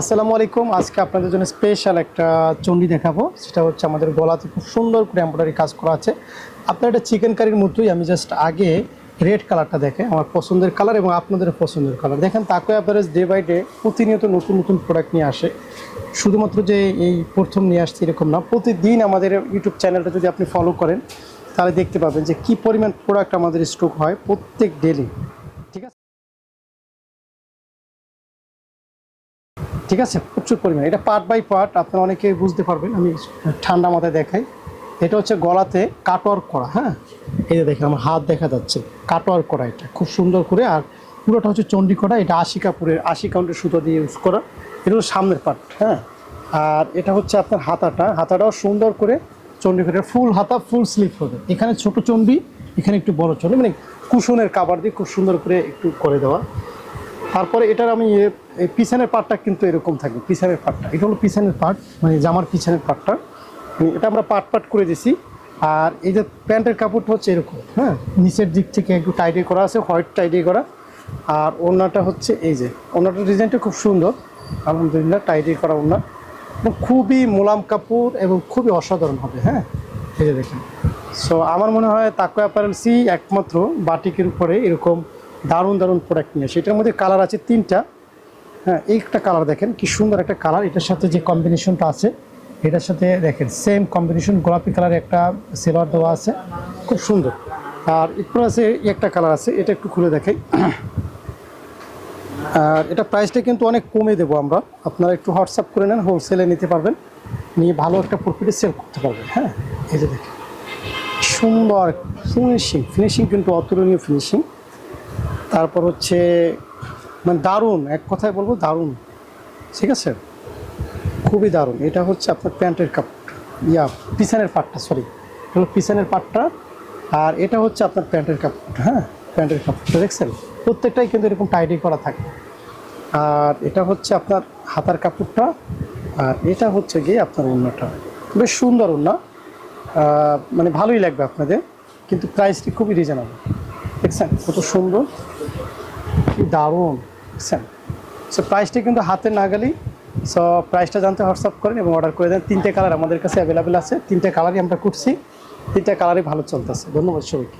আসসালামু আলাইকুম। আজকে আপনাদের জন্য স্পেশাল একটা চণ্ডী দেখাবো। সেটা হচ্ছে আমাদের গলাতে খুব সুন্দর করে এমব্রয়ডারি কাজ করা আছে। আপনার এটা চিকেন কারির মতোই আমি জাস্ট আগে রেড কালারটা দেখে আমার পছন্দের কালার এবং আপনাদের পছন্দের কালার দেখেন, তাকে অ্যাভারেজ ডে বাই ডে প্রতিনিয়ত নতুন নতুন প্রোডাক্ট নিয়ে আসে। শুধুমাত্র যে এই প্রথম নিয়ে আসছে এরকম না, প্রতিদিন আমাদের ইউটিউব চ্যানেলটা যদি আপনি ফলো করেন, তাহলে দেখতে পাবেন যে কী পরিমাণ প্রোডাক্ট আমাদের স্টক হয় প্রত্যেক ডেলি ঠিক আছে? প্রচুর পরিমাণে। এটা পার্ট বাই পার্ট আপনারা অনেকে বুঝতে পারবেন, আমি ঠান্ডা মাথায় দেখাই। এটা হচ্ছে গলাতে কাটওয়ার করা হ্যাঁ? এই যে দেখেন, আমার হাত দেখা যাচ্ছে। কাটওয়ার করা এটা, খুব সুন্দর করে। আর পুরোটা হচ্ছে চণ্ডী করা এটা আশি কাপুরের আশি কাউন্টের সুতো দিয়ে ইউজ করা। এটা হলো সামনের পার্ট হ্যাঁ? আর এটা হচ্ছে আপনার হাতাটা। হাতাটাও সুন্দর করে চণ্ডী করে ফুল হাতা, ফুল স্লিভ হবে। এখানে ছোট চণ্ডী, এখানে একটু বড় চণ্ডী মানে কুশনের কাবার দিয়ে খুব সুন্দর করে একটু করে দেওয়া। তারপরে এটার আমি পিছনের পার্টটা কিন্তু এরকম থাকবে পিছনের পার্টটা এটা হলো পিছনের পার্ট মানে জামার পিছনের পার্টটা এটা আমরা পার্ট পার্ট করে দিছি। আর এই যে প্যান্টের কাপড়টা হচ্ছে এরকম হ্যাঁ? নিচের দিক থেকে একটু টাইডি করা আছে হোয়াইট টাইডি করা। আর ওড়নাটা হচ্ছে এই যে ওড়নাটার ডিজাইনটা খুব সুন্দর। আলহামদুলিল্লাহ টাইডি করা এবং খুবই মোলাম কাপড় এবং খুবই অসাধারণ হবে হ্যাঁ? এই যে দেখেন। সো আমার মনে হয় তাকো অ্যাপারেলসি একমাত্র বাটিকের উপরে এরকম দারুণ দারুণ প্রোডাক্ট নিয়ে আসে। এটার মধ্যে কালার আছে তিনটা। হ্যাঁ একটা কালার দেখেন, কি সুন্দর একটা কালার এটার সাথে যে কম্বিনেশনটা আছে, এটার সাথে দেখেন সেম কম্বিনেশন গোলাপি কালারের একটা সেলার দেওয়া আছে। খুব সুন্দর। আর একটু আছে একটা কালার আছে, এটা একটু খুলে দেখাই। আর এটা প্রাইসটা কিন্তু অনেক কমে দেবো আমরা। আপনারা একটু হোয়াটসঅ্যাপ করে নেন হোলসেলে নিতে পারবেন। নিয়ে ভালো একটা প্রফিটে সেল করতে পারবেন হ্যাঁ? এই যে দেখেন, সুন্দর ফিনিশিং ফিনিশিং কিন্তু অতুলনীয় ফিনিশিং তারপর হচ্ছে মানে দারুণ, এক কথায় বলব দারুণ। ঠিক আছে? খুবই দারুণ। এটা হচ্ছে আপনার প্যান্টের কাপড় ইয়া, পিছনের পাটটা সরি হলো পিছনের পাটটা, আর এটা হচ্ছে আপনার প্যান্টের কাপড় হ্যাঁ প্যান্টের কাপড়টা দেখছেন, প্রত্যেকটাই কিন্তু এরকম টাইডি করা থাকে। আর এটা হচ্ছে আপনার হাতার কাপড়টা, আর এটা হচ্ছে গিয়ে আপনার ওড়নাটা। বেশ সুন্দর ওড়না। মানে ভালোই লাগবে আপনাদের, কিন্তু প্রাইসটি খুবই রিজনেবল দেখছেন, কত সুন্দর। দারুণ। বুঝছেন সো প্রাইসটি কিন্তু হাতে না গেলেই সো প্রাইসটা জানতে হোয়াটসঅ্যাপ করেন এবং অর্ডার করে দেন। তিনটে কালার আমাদের কাছে অ্যাভেলেবেল আছে। তিনটে কালারই আমরা করছি তিনটে কালারই ভালো চলতেছে। ধন্যবাদ সবাইকে।